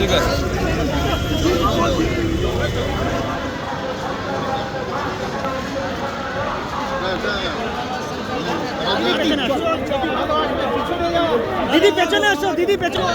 ঠিক আছে। দিদি পেছনে এসো দিদি পেছনে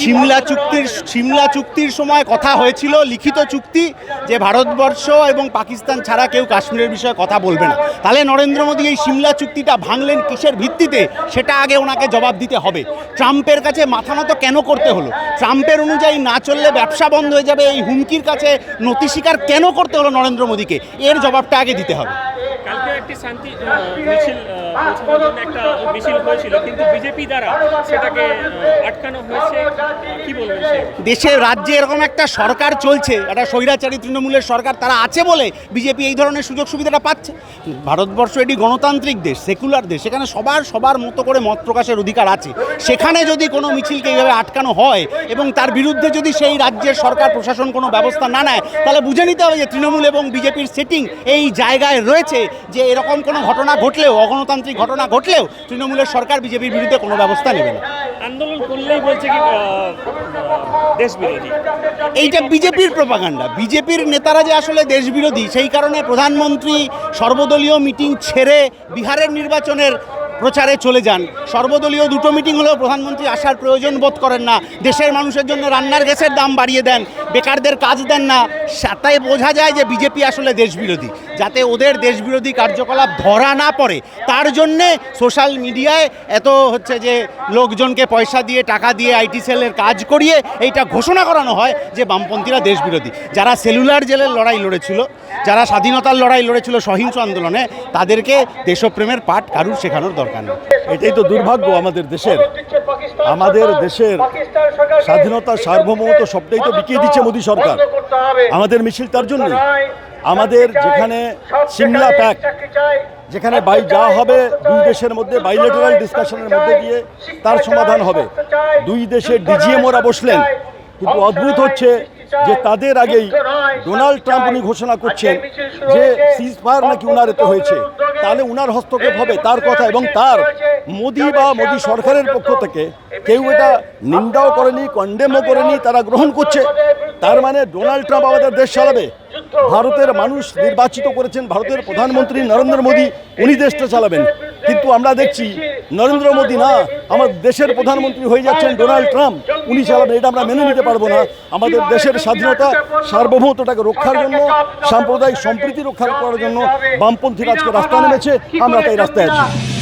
সিমলা চুক্তির সিমলা চুক্তির সময় কথা হয়েছিল, লিখিত চুক্তি যে ভারতবর্ষ এবং পাকিস্তান ছাড়া কেউ কাশ্মীরের বিষয়ে কথা বলবে না। তাহলে নরেন্দ্র মোদী এই সিমলা চুক্তিটা ভাঙলেন কিসের ভিত্তিতে? সেটা আগে ওনাকে জবাব দিতে হবে। ট্রাম্পের কাছে মাথা নত কেন করতে হলো? ট্রাম্পের অনুযায়ী না চললে ব্যবসা বন্ধ হয়ে যাবে, এই হুমকির কাছে নতি স্বীকার কেন করতে হলো নরেন্দ্র মোদীকে? এর জবাবটা আগে দিতে হবে। একটি শান্তি মিছিল একটা মিছিল হয়েছিল, কিন্তু বিজেপি দ্বারা সেটাকে আটকানো হয়েছে। কি বলবেন দেশে রাজ্যে এরকম একটা সরকার চলছে, একটা স্বৈরাচারী তৃণমূলের সরকার, তারা আছে বলে বিজেপি এই ধরনের সুযোগ সুবিধাটা পাচ্ছে। ভারতবর্ষ এটি গণতান্ত্রিক দেশ, সেকুলার দেশ, সেখানে সবার সবার মতো করে মত প্রকাশের অধিকার আছে। সেখানে যদি কোনো মিছিলকে এইভাবে আটকানো হয় এবং তার বিরুদ্ধে যদি সেই রাজ্যের সরকার, প্রশাসন কোনো ব্যবস্থা না নেয়, তাহলে বুঝে নিতে হবে যে তৃণমূল এবং বিজেপির সেটিং এই জায়গায় রয়েছে, যে এরকম কোনো ঘটনা ঘটলেও অগণতান্ত্রিক ঘটনা ঘটলেও তৃণমূলের সরকার বিজেপির বিরুদ্ধে কোনো ব্যবস্থা নেবে না। আন্দোলন করলেই বলছে কি দেশবিরোধী দেশ বিরোধী। এইটা বিজেপির প্রপাগান্ডা। বিজেপির নেতারা যে আসলে দেশবিরোধী সেই কারণে প্রধানমন্ত্রী সর্বদলীয় মিটিং ছেড়ে বিহারের নির্বাচনের প্রচারে চলে যান। সর্বদলীয় দুটো মিটিং হলেও প্রধানমন্ত্রী আসার প্রয়োজন বোধ করেন না। দেশের মানুষের জন্য রান্নার গ্যাসের দাম বাড়িয়ে দেন। বেকারদের কাজ দেন না। তাই বোঝা যায় যে বিজেপি আসলে দেশবিরোধী। যাতে ওদের দেশবিরোধী কার্যকলাপ ধরা না পড়ে। তার জন্যে সোশ্যাল মিডিয়ায় এত হচ্ছে যে লোকজনকে পয়সা দিয়ে, টাকা দিয়ে আইটি সেলের কাজ করিয়ে এইটা ঘোষণা করানো হয় যে বামপন্থীরা দেশবিরোধী। যারা সেলুলার জেলের লড়াই লড়েছিল, যারা স্বাধীনতার লড়াই লড়েছিল সহিংস আন্দোলনে, তাদেরকে দেশপ্রেমের পাঠ কারুর শেখানোর দরকার নেই। এটাই তো দুর্ভাগ্য আমাদের দেশের। আমাদের দেশের স্বাধীনতা সার্বভৌমত্ব সবটাই তো বিকিয়ে দিচ্ছে মোদী সরকার। আমাদের মিছিল তার জন্য আমাদের যেখানে সিমলা প্যাক, যেখানে বাই যা হবে, দুই দেশের মধ্যে বাইলেটারাল ডিসকাশনের মধ্যে দিয়ে তার সমাধান হবে। দুই দেশের ডিজিএমওরা বসলেন। কিন্তু অদ্ভুত হচ্ছে যে তাদের আগেই ডোনাল্ড ট্রাম্প উনি ঘোষণা করছেন যে সিজ ফায়ার নাকি উনার এতে হয়েছে। তাহলে উনার হস্তক্ষেপ হবে তার কথা এবং তার মোদি বা মোদি সরকারের পক্ষ থেকে কেউ এটা নিন্দাও করেনি কন্ডেমও করেনি তারা গ্রহণ করছে। তার মানে ডোনাল্ড ট্রাম্প আমাদের দেশ চালাবে। ভারতের মানুষ নির্বাচিত করেছেন ভারতের প্রধানমন্ত্রী নরেন্দ্র মোদী উনি দেশটা চালাবেন। কিন্তু আমরা দেখছি নরেন্দ্র মোদী না, আমার দেশের প্রধানমন্ত্রী হয়ে যাচ্ছেন ডোনাল্ড ট্রাম্প। উনি চালাবেন এটা আমরা মেনে নিতে পারব না। আমাদের দেশের স্বাধীনতা, সার্বভৌমত্বটাকে রক্ষার জন্য, সাম্প্রদায়িক সম্প্রীতি রক্ষা করার জন্য বামপন্থী আজকে রাস্তা নেমেছে, আমরা তাই রাস্তায় আছি।